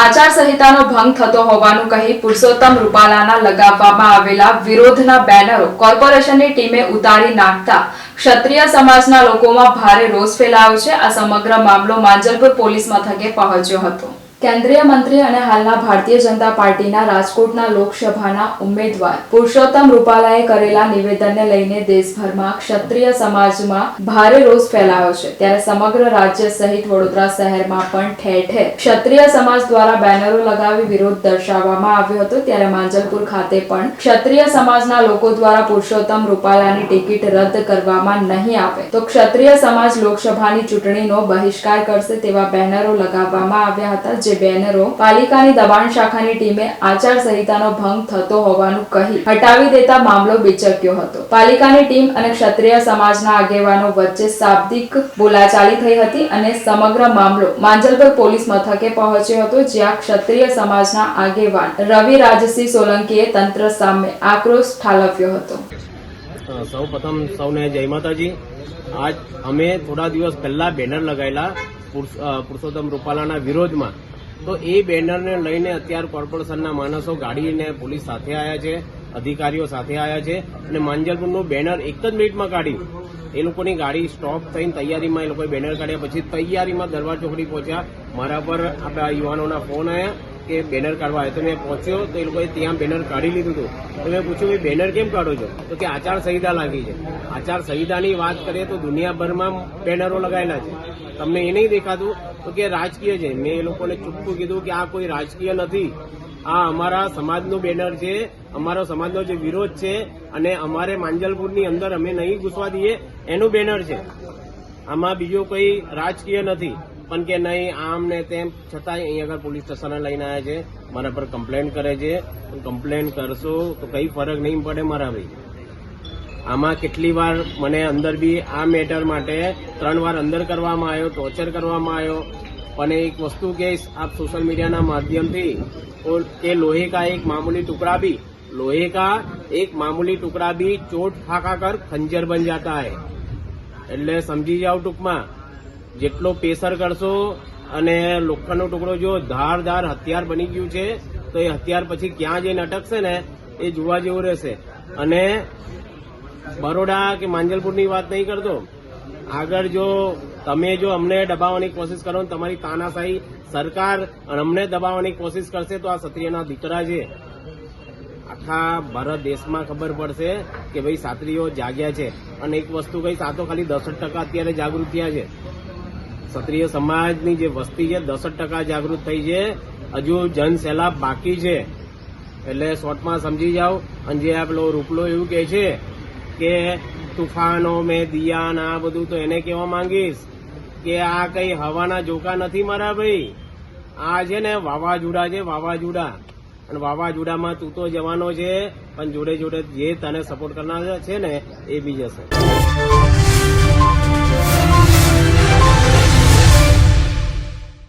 આચારસંહિતાનો ભંગ થતો હોવાનું કહી પુરુષોત્તમ રૂપાલાના લગાવવામાં આવેલા વિરોધના બેનરો કોર્પોરેશનની ટીમે ઉતારી નાખતા ક્ષત્રિય સમાજના લોકોમાં ભારે રોષ ફેલાયો છે. આ સમગ્ર મામલો માંજલપુર પોલીસ મથકે પહોંચ્યો હતો. કેન્દ્રીય મંત્રી અને હાલના ભારતીય જનતા પાર્ટીના રાજકોટના લોકસભાના ઉમેદવાર પુરુષોત્તમ રૂપાલાએ કરેલા નિવેદનને લઈને દેશભરમાં ક્ષત્રિય સમાજમાં ભારે રોષ ફેલાયો છે. ત્યારે સમગ્ર રાજ્ય સહિત વડોદરા શહેરમાં પણ ઠેર ઠેર ક્ષત્રિય સમાજ દ્વારા બેનરો લગાવી વિરોધ દર્શાવવામાં આવ્યો હતો. ત્યારે માંજલપુર ખાતે પણ ક્ષત્રિય સમાજના લોકો દ્વારા પુરુષોત્તમ રૂપાલાની ટિકિટ રદ કરવામાં નહીં આવે. તો ક્ષત્રિય સમાજ લોકસભાની ચૂંટણીનો બહિષ્કાર કરશે તેવા બેનરો લગાવવામાં આવ્યા હતા જે બેનરો, પાલિકાની દબાણ શાખાની ટીમે આચારસંહિતાનો ભંગ થતો હોવાનું કહી હટાવી દેતા મામલો બિચક્યો હતો. પાલિકાની ટીમ અને ક્ષત્રિય સમાજના આગેવાનો વચ્ચે શાબ્દિક બોલાચાલી થઈ હતી અને સમગ્ર મામલો માંજલપુર પોલીસ મથકે પહોંચ્યો હતો, જ્યાં ક્ષત્રિય સમાજના આગેવાન રવિ રાજસિંહ સોલંકીએ તંત્ર સામે આક્રોશ ઠાલવ્યો હતો. સૌ પ્રથમ સૌને જય માતાજી. આજ અમે થોડા દિવસ પહેલા બેનર લગાવેલા પુરુષોત્તમ રૂપાલાના વિરોધમાં તો એ બેનરને લઈને અત્યારે કોર્પોરેશનના માણસો ગાડીને પોલીસ સાથે આવ્યા છે, અધિકારીઓ સાથે આવ્યા છે અને માંજલપુરનું બેનર એક જ મિનિટમાં કાઢ્યું. એ લોકોની ગાડી સ્ટોપ થઈને તૈયારીમાં એ લોકોએ બેનર કાઢ્યા પછી તૈયારીમાં દરબાર ચોકડી પહોંચ્યા. મારા પર આપણા યુવાનોના ફોન આવ્યા કે બેનર કાઢવા આવ્યો તો મેં પહોંચ્યો તો એ લોકોએ ત્યાં બેનર કાઢી લીધું હતું. તો મેં પૂછ્યું ભાઈ બેનર કેમ કાઢો છો? તો કે આચાર સંહિતા લાગી છે. આચાર સંહિતાની વાત કરીએ તો દુનિયાભરમાં બેનરો લગાવેલા છે. તમને એ નહીં દેખાતું તો કે રાજકીય છે. મેં એ લોકોને ચોખ્ખું કીધું કે આ કોઈ રાજકીય નથી. આ અમારા સમાજનું બેનર છે, અમારો સમાજનો જે વિરોધ છે અને અમારે માંજલપુરની અંદર અમે નહીં ઘૂસવા દઈએ, એનું બેનર છે. આમાં બીજું કોઈ રાજકીય નથી. પણ કે નહીં, આમ ને તેમ છતાંય અહીં આગળ પોલીસ સ્ટેશને લઈને આવ્યા છે. મારા પર કમ્પ્લેન કરે છે. કમ્પ્લેન કરશો તો કંઈ ફરક નહીં પડે મારા ભાઈ. આમાં કેટલી વાર મને અંદર બી આ મેટર માટે ત્રણ વાર અંદર કરવામાં આવ્યો ટોર્ચર કરવામાં આવ્યો. અને એક વસ્તુ કહીશ આપ સોશિયલ મીડિયાના માધ્યમથી કે લોહે કા એક મામૂલી ટુકડા બી લોહે કા એક મામૂલી ટુકડા બી ચોટ ફાકા કર ખંજર બન જતા હે. એટલે સમજી જાઓ ટૂંકમાં. જેટલો પેસર કરશો અને લોખંડનો ટુકડો જો ધારદાર હથિયાર બની ગયું છે, તો એ હથિયાર પછી ક્યાં જઈને અટકશે ને એ જોવા જેવું રહેશે. અને બરોડા કે માંજલપુરની વાત નહીં કરતો, આગળ જો તમે જો અમને દબાવવાની કોશિશ કરો ને તમારી તાનાશાહી સરકાર અમને દબાવવાની કોશિશ કરશે તો આ ક્ષત્રિયના દીકરા છે. આખા ભારત દેશમાં ખબર પડશે કે ભાઈ સાત્રીઓ જાગ્યા છે. અને એક વસ્તુ કઈ સાતો ખાલી દસઠ ટકા અત્યારે જાગૃત થયા છે. ક્ષત્રિય સમાજની જે વસ્તી છે, દસઠ ટકા જાગૃત થઈ છે. હજુ જનસેલાબ બાકી છે. એટલે શોર્ટમાં સમજી જાઓ. અને જે આ પેલો રૂપલો એવું કહે છે કે તુફાનો, મેં દિયા આ બધું તો એને કહેવા માંગીશ કે આ કઈ હવાના જોકા નથી મારા ભાઈ. આ છે ને વાવાઝોડા છે, વાવાઝોડા. અને વાવાઝોડામાં તું તો જવાનો છે, પણ જોડે જોડે જે તને સપોર્ટ કરનાર છે ને, એ બી જશે